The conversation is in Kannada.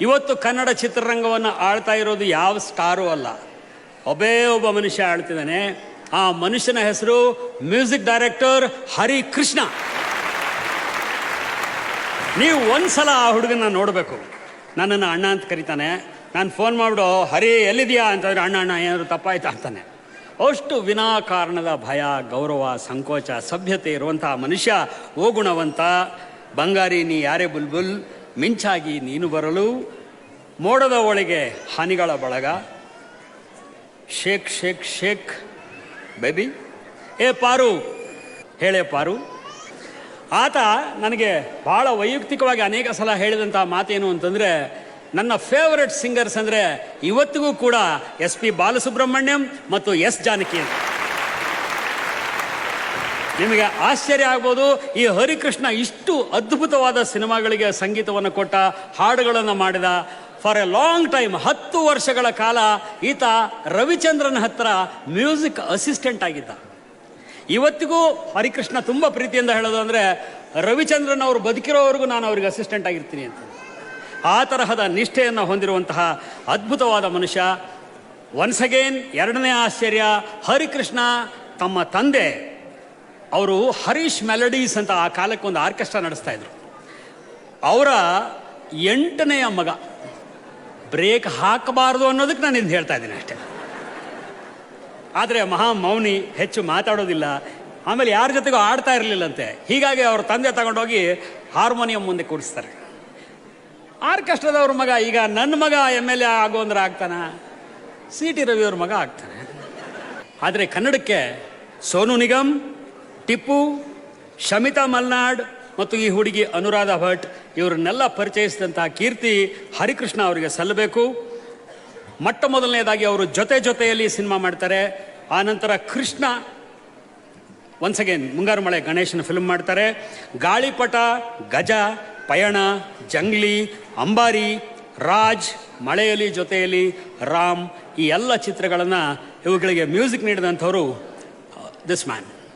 ಇವತ್ತು ಕನ್ನಡ ಚಿತ್ರರಂಗವನ್ನು ಆಳ್ತಾ ಇರೋದು ಯಾವ ಸ್ಟಾರು ಅಲ್ಲ. ಒಬ್ಬೇ ಒಬ್ಬ ಮನುಷ್ಯ ಆಳ್ತಿದ್ದಾನೆ. ಆ ಮನುಷ್ಯನ ಹೆಸರು ಮ್ಯೂಸಿಕ್ ಡೈರೆಕ್ಟರ್ ಹರಿ ಕೃಷ್ಣ ನೀವು ಒಂದ್ಸಲ ಆ ಹುಡುಗನ ನೋಡಬೇಕು. ನನ್ನನ್ನು ಅಣ್ಣ ಅಂತ ಕರಿತಾನೆ. ನಾನು ಫೋನ್ ಮಾಡಿಬಿಡು, ಹರಿ ಎಲ್ಲಿದೆಯಾ ಅಂತಂದ್ರೆ ಅಣ್ಣ ಅಣ್ಣ, ಏನಾದರೂ ತಪ್ಪಾಯ್ತಾ? ಅಂತಾನೆ. ಅಷ್ಟು ವಿನಾಕಾರಣದ ಭಯ, ಗೌರವ, ಸಂಕೋಚ, ಸಭ್ಯತೆ ಇರುವಂತಹ ಮನುಷ್ಯ ಓಗುಣವಂತ. ಗುಣವಂತ ಬಂಗಾರಿ, ನೀ ಯಾರೇ ಬುಲ್ಬುಲ್ ಮಿಂಚಾಗಿ ನೀನು ಬರಲು, ಮೋಡದ ಒಳಗೆ ಹಾನಿಗಳ ಬಳಗ. Shake shake shake baby. ಏ ಪಾರು, ಹೇಳೇ ಪಾರು. ಆತ ನನಗೆ ಭಾಳ ವೈಯಕ್ತಿಕವಾಗಿ ಅನೇಕ ಸಲ ಹೇಳಿದಂಥ ಮಾತೇನು ಅಂತಂದರೆ, ನನ್ನ ಫೇವರೆಟ್ ಸಿಂಗರ್ಸ್ ಅಂದರೆ ಇವತ್ತಿಗೂ ಕೂಡ ಎಸ್ ಪಿ ಬಾಲಸುಬ್ರಹ್ಮಣ್ಯಂ ಮತ್ತು ಎಸ್ ಜಾನಕಿ ಅಂತ. ನಿಮಗೆ ಆಶ್ಚರ್ಯ ಆಗ್ಬೋದು. ಈ ಹರಿಕೃಷ್ಣ ಇಷ್ಟು ಅದ್ಭುತವಾದ ಸಿನಿಮಾಗಳಿಗೆ ಸಂಗೀತವನ್ನು ಕೊಟ್ಟ, ಹಾಡುಗಳನ್ನು ಮಾಡಿದ. ಫಾರ್ ಎ ಲಾಂಗ್ ಟೈಮ್ ಹತ್ತು ವರ್ಷಗಳ ಕಾಲ, ಈತ ರವಿಚಂದ್ರನ ಹತ್ರ ಮ್ಯೂಸಿಕ್ ಅಸಿಸ್ಟೆಂಟ್ ಆಗಿದ್ದ. ಇವತ್ತಿಗೂ ಹರಿಕೃಷ್ಣ ತುಂಬ ಪ್ರೀತಿಯಿಂದ ಹೇಳೋದು ಅಂದರೆ ರವಿಚಂದ್ರನ್ ಅವರು ಬದುಕಿರೋವರೆಗೂ ನಾನು ಅವ್ರಿಗೆ ಅಸಿಸ್ಟೆಂಟ್ ಆಗಿರ್ತೀನಿ ಅಂತ. ಆ ತರಹದ ನಿಷ್ಠೆಯನ್ನು ಹೊಂದಿರುವಂತಹ ಅದ್ಭುತವಾದ ಮನುಷ್ಯ. ಒನ್ಸ್ ಅಗೇನ್ ಎರಡನೇ ಆಶ್ಚರ್ಯ, ಹರಿಕೃಷ್ಣ ತಮ್ಮ ತಂದೆ. ಅವರು ಹರೀಶ್ ಮೆಲಡೀಸ್ ಅಂತ ಆ ಕಾಲಕ್ಕೆ ಒಂದು ಆರ್ಕೆಸ್ಟ್ರಾ ನಡೆಸ್ತಾ ಇದ್ರು. ಅವರ ಎಂಟನೆಯ ಮಗ, ಬ್ರೇಕ್ ಹಾಕಬಾರ್ದು ಅನ್ನೋದಕ್ಕೆ ನಾನು ಇಂದು ಹೇಳ್ತಾ ಇದ್ದೀನಿ ಅಷ್ಟೇ. ಆದರೆ ಮಹಾ ಮೌನಿ ಹೆಚ್ಚು ಮಾತಾಡೋದಿಲ್ಲ, ಆಮೇಲೆ ಯಾರ ಜೊತೆಗೂ ಆಡ್ತಾ ಇರಲಿಲ್ಲಂತೆ, ಹೀಗಾಗಿ ಅವ್ರ ತಂದೆ ತಗೊಂಡೋಗಿ ಹಾರ್ಮೋನಿಯಂ ಮುಂದೆ ಕೂರಿಸ್ತಾರೆ. ಆರ್ಕೆಸ್ಟ್ರಾದವ್ರ ಮಗ, ಈಗ ನನ್ನ ಮಗ ಎಂ ಎಲ್ ಎ ಆಗು ಅಂದ್ರೆ ಆಗ್ತಾನ? ಸಿ ಟಿ ರವಿಯವ್ರ ಮಗ ಆಗ್ತಾನೆ. ಆದರೆ ಕನ್ನಡಕ್ಕೆ ಸೋನು ನಿಗಮ್ ಟಿಪ್ಪು, ಶಮಿತಾ ಮಲ್ನಾಡ್ ಮತ್ತು ಈ ಹುಡುಗಿ ಅನುರಾಧ ಭಟ್, ಇವರನ್ನೆಲ್ಲ ಪರಿಚಯಿಸಿದಂತಹ ಕೀರ್ತಿ ಹರಿಕೃಷ್ಣ ಅವರಿಗೆ ಸಲ್ಲಬೇಕು. ಮೊಟ್ಟ ಮೊದಲನೇದಾಗಿ ಅವರು ಜೊತೆ ಜೊತೆಯಲ್ಲಿ ಸಿನಿಮಾ ಮಾಡ್ತಾರೆ. ಆ ನಂತರ ಕೃಷ್ಣ ಒನ್ಸ್ ಅಗೇನ್ ಮುಂಗಾರು ಮಳೆ ಗಣೇಶನ ಫಿಲ್ಮ್ ಮಾಡ್ತಾರೆ. ಗಾಳಿಪಟ, ಗಜ, ಪಯಣ, ಜಂಗ್ಲಿ, ಅಂಬಾರಿ, ರಾಜ್, ಮಳೆಯಲ್ಲಿ ಜೊತೆಯಲ್ಲಿ ರಾಮ್ ಈ ಎಲ್ಲ ಚಿತ್ರಗಳನ್ನು ಇವುಗಳಿಗೆ ಮ್ಯೂಸಿಕ್ ನೀಡಿದಂಥವರು ದಿಸ್ ಮ್ಯಾನ್